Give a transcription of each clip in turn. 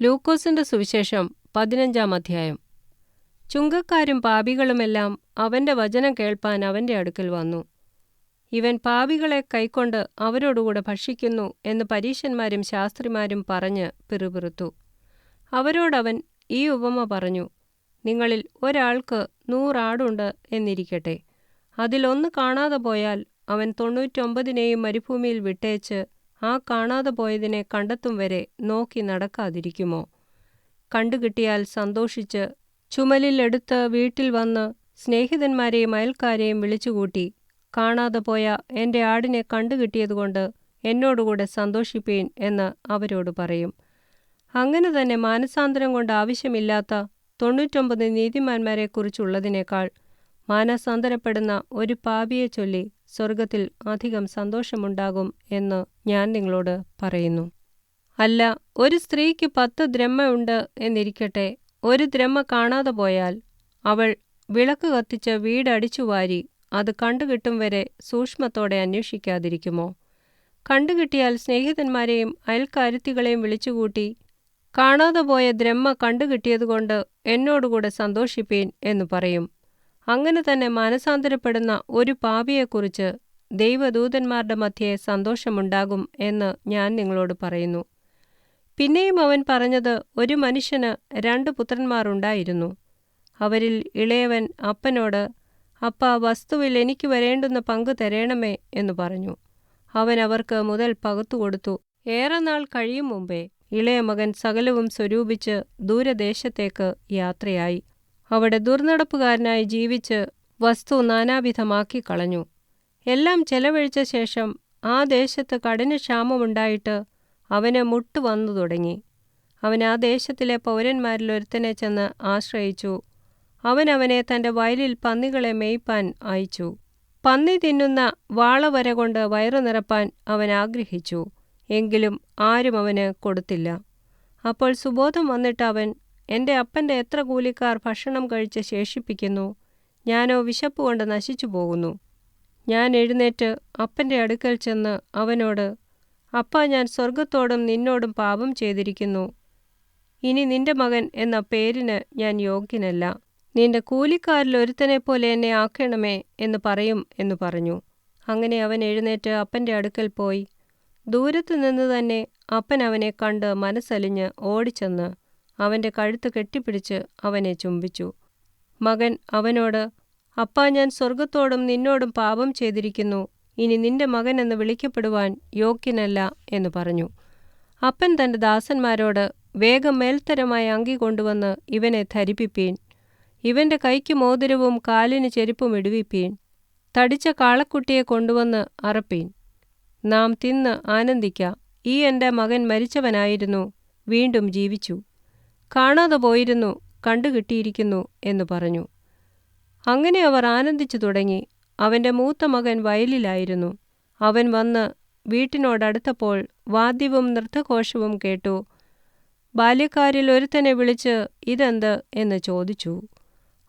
ലൂക്കോസിന്റെ സുവിശേഷം പതിനഞ്ചാം അധ്യായം. ചുങ്കക്കാരും പാപികളുമെല്ലാം അവന്റെ വചനം കേൾപ്പാൻ അവന്റെ അടുക്കൽ വന്നു. ഇവൻ പാപികളെ കൈക്കൊണ്ട് അവരോടുകൂടെ ഭക്ഷിക്കുന്നു എന്ന് പരീശന്മാരും ശാസ്ത്രിമാരും പറഞ്ഞ് പിറുപിറുത്തു. അവരോടവൻ ഈ ഉപമ പറഞ്ഞു നിങ്ങളിൽ ഒരാൾക്ക് നൂറാടുണ്ട് എന്നിരിക്കട്ടെ. അതിലൊന്ന് കാണാതെ പോയാൽ അവൻ തൊണ്ണൂറ്റൊമ്പതിനെയും മരുഭൂമിയിൽ വിട്ടേച്ച് ആ കാണാതെ പോയതിനെ കണ്ടെത്തും വരെ നോക്കി നടക്കാതിരിക്കുമോ? കണ്ടുകിട്ടിയാൽ സന്തോഷിച്ച് ചുമലിലെടുത്ത് വീട്ടിൽ വന്ന് സ്നേഹിതന്മാരെയും അയൽക്കാരെയും വിളിച്ചുകൂട്ടി കാണാതെ പോയ എന്റെ ആടിനെ കണ്ടുകിട്ടിയതുകൊണ്ട് എന്നോടുകൂടെ സന്തോഷിപ്പീൻ എന്ന് അവരോട് പറയും. അങ്ങനെ തന്നെ മാനസാന്തരം കൊണ്ട് ആവശ്യമില്ലാത്ത തൊണ്ണൂറ്റൊമ്പത് നീതിമാന്മാരെക്കുറിച്ചുള്ളതിനേക്കാൾ മാനസാന്തരപ്പെടുന്ന ഒരു പാപിയെ ചൊല്ലി സ്വർഗത്തിൽ അധികം സന്തോഷമുണ്ടാകും എന്ന് ഞാൻ നിങ്ങളോട് പറയുന്നു. അല്ല ഒരു സ്ത്രീക്ക് പത്ത് ദ്രഹ്മ ഉണ്ട് എന്നിരിക്കട്ടെ ഒരു ദ്രഹ്മ കാണാതെ പോയാൽ അവൾ വിളക്ക് കത്തിച്ച് വീടടിച്ചു വാരി അത് കണ്ടുകിട്ടും വരെ സൂക്ഷ്മത്തോടെ അന്വേഷിക്കാതിരിക്കുമോ? കണ്ടുകിട്ടിയാൽ സ്നേഹിതന്മാരെയും അയൽക്കാരുത്തികളെയും വിളിച്ചുകൂട്ടി കാണാതെ പോയ ദ്രഹ്മ കണ്ടുകിട്ടിയതുകൊണ്ട് എന്നോടുകൂടെ സന്തോഷിപ്പീൻ എന്ന് പറയും. അങ്ങനെ തന്നെ മനസാന്തരപ്പെടുന്ന ഒരു പാപിയെക്കുറിച്ച് ദൈവദൂതന്മാരുടെ മധ്യേ സന്തോഷമുണ്ടാകും എന്ന് ഞാൻ നിങ്ങളോട് പറയുന്നു. പിന്നെയും അവൻ പറഞ്ഞത് ഒരു മനുഷ്യന് രണ്ട് പുത്രന്മാരുണ്ടായിരുന്നു. അവരിൽ ഇളയവൻ അപ്പനോട് അപ്പ വസ്തുവിൽ എനിക്ക് വരേണ്ടുന്ന പങ്ക് തരേണമേ എന്ന് പറഞ്ഞു. അവൻ അവർക്ക് മുതൽ പകുത്തുകൊടുത്തു ഏറെ നാൾ കഴിയും മുമ്പേ ഇളയ മകൻ സകലവും സ്വരൂപിച്ച് ദൂരദേശത്തേക്ക് യാത്രയായി. അവിടെ ദുർനടപ്പുകാരനായി ജീവിച്ച് വസ്തു നാനാവിധമാക്കി കളഞ്ഞു എല്ലാം ചെലവഴിച്ച ശേഷം ആ ദേശത്ത് കഠിന ക്ഷാമമുണ്ടായിട്ട് അവന് മുട്ട് വന്നു തുടങ്ങി. അവൻ ആ ദേശത്തിലെ പൗരന്മാരിൽ ഒരുത്തനെ ചെന്ന് ആശ്രയിച്ചു. അവൻ അവനെ തന്റെ വയലിൽ പന്നികളെ മേയ്പ്പാൻ അയച്ചു. പന്നി തിന്നുന്ന വാളവര കൊണ്ട് വയറു നിറപ്പാൻ അവൻ ആഗ്രഹിച്ചു. എങ്കിലും ആരും അവന് കൊടുത്തില്ല. അപ്പോൾ സുബോധം വന്നിട്ട് അവൻ എന്റെ അപ്പന്റെ എത്ര കൂലിക്കാർ ഭക്ഷണം കഴിച്ച് ശേഷിപ്പിക്കുന്നു? ഞാനോ വിശപ്പ് കൊണ്ട് നശിച്ചു പോകുന്നു. ഞാൻ എഴുന്നേറ്റ് അപ്പന്റെ അടുക്കൽ ചെന്ന് അവനോട് അപ്പ ഞാൻ സ്വർഗത്തോടും നിന്നോടും പാപം ചെയ്തിരിക്കുന്നു. ഇനി നിന്റെ മകൻ എന്ന പേരിന് ഞാൻ യോഗ്യനല്ല. നിന്റെ കൂലിക്കാരിൽ ഒരുത്തനെ പോലെ എന്നെ ആക്കണമേ എന്ന് പറയും എന്ന് പറഞ്ഞു. അങ്ങനെ അവൻ എഴുന്നേറ്റ് അപ്പന്റെ അടുക്കൽ പോയി. ദൂരത്തു നിന്ന് തന്നെ അപ്പൻ അവനെ കണ്ട് മനസ്സലിഞ്ഞ് ഓടിച്ചെന്ന് അവന്റെ കഴുത്ത് കെട്ടിപ്പിടിച്ച് അവനെ ചുംബിച്ചു. മകൻ അവനോട് അപ്പാ ഞാൻ സ്വർഗത്തോടും നിന്നോടും പാപം ചെയ്തിരിക്കുന്നു. ഇനി നിന്റെ മകൻ എന്ന് വിളിക്കപ്പെടുവാൻ യോഗ്യനല്ല എന്ന് പറഞ്ഞു. അപ്പൻ തന്റെ ദാസന്മാരോട് വേഗം മേൽത്തരമായ അങ്കി കൊണ്ടുവന്ന് ഇവനെ ധരിപ്പിപ്പീൻ. ഇവന്റെ കൈക്ക് മോതിരവും കാലിന് ചെരുപ്പും ഇടുവിപ്പീൻ. തടിച്ച കാളക്കുട്ടിയെ കൊണ്ടുവന്ന് അറപ്പീൻ. നാം തിന്ന് ആനന്ദിക്ക. ഈ എന്റെ മകൻ മരിച്ചവനായിരുന്നു. വീണ്ടും ജീവിച്ചു. കാണാതെ പോയിരുന്നു കണ്ടുകിട്ടിയിരിക്കുന്നു എന്ന് പറഞ്ഞു. അങ്ങനെ അവർ ആനന്ദിച്ചു തുടങ്ങി. അവന്റെ മൂത്ത മകൻ വയലിലായിരുന്നു. അവൻ വന്ന് വീട്ടിനോടടുത്തപ്പോൾ വാദ്യവും നൃത്തഘോഷവും കേട്ടു. ബാല്യക്കാരിൽ ഒരുത്തനെ വിളിച്ച് ഇതെന്ത് എന്ന് ചോദിച്ചു.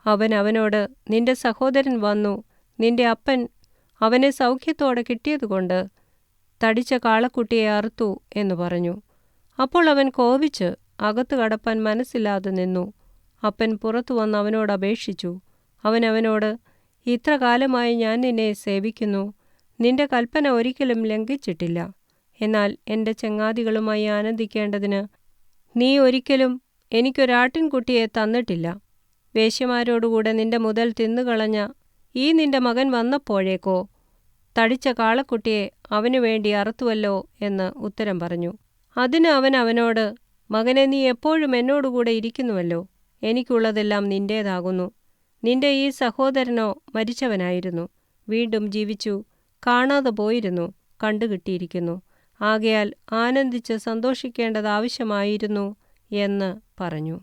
അവൻ അവനോട് നിന്റെ സഹോദരൻ വന്നു. നിന്റെ അപ്പൻ അവനെ സൗഖ്യത്തോടെ കിട്ടിയതുകൊണ്ട് തടിച്ച കാളക്കുട്ടിയെ അറുത്തു എന്ന് പറഞ്ഞു. അപ്പോൾ അവൻ കോപിച്ച് അകത്തു കടപ്പാൻ മനസ്സില്ലാതെ നിന്നു. അപ്പൻ പുറത്തു വന്ന് അവനോട് അപേക്ഷിച്ചു. അവൻ അവനോട് ഇത്ര കാലമായി ഞാൻ നിന്നെ സേവിക്കുന്നു. നിന്റെ കൽപ്പന ഒരിക്കലും ലംഘിച്ചിട്ടില്ല. എന്നാൽ എന്റെ ചങ്ങാതികളുമായി ആനന്ദിക്കേണ്ടതിന് നീ ഒരിക്കലും എനിക്കൊരാട്ടിൻകുട്ടിയെ തന്നിട്ടില്ല. വേശ്യമാരോടുകൂടെ നിന്റെ മുതൽ തിന്നുകളഞ്ഞ ഈ നിന്റെ മകൻ വന്നപ്പോഴേക്കോ തടിച്ച കാളക്കുട്ടിയെ അവനു വേണ്ടി അറുത്തുവല്ലോ എന്ന് ഉത്തരം പറഞ്ഞു. അതിന് അവൻ അവനോട് മകനെ നീ എപ്പോഴും എന്നോടുകൂടെ ഇരിക്കുന്നുവല്ലോ. എനിക്കുള്ളതെല്ലാം നിന്റേതാകുന്നു. നിന്റെ ഈ സഹോദരനോ മരിച്ചവനായിരുന്നു. വീണ്ടും ജീവിച്ചു. കാണാതെ പോയിരുന്നു. കണ്ടുകിട്ടിയിരിക്കുന്നു. ആകയാൽ ആനന്ദിച്ച് സന്തോഷിക്കേണ്ടത് ആവശ്യമായിരുന്നു എന്ന് പറഞ്ഞു.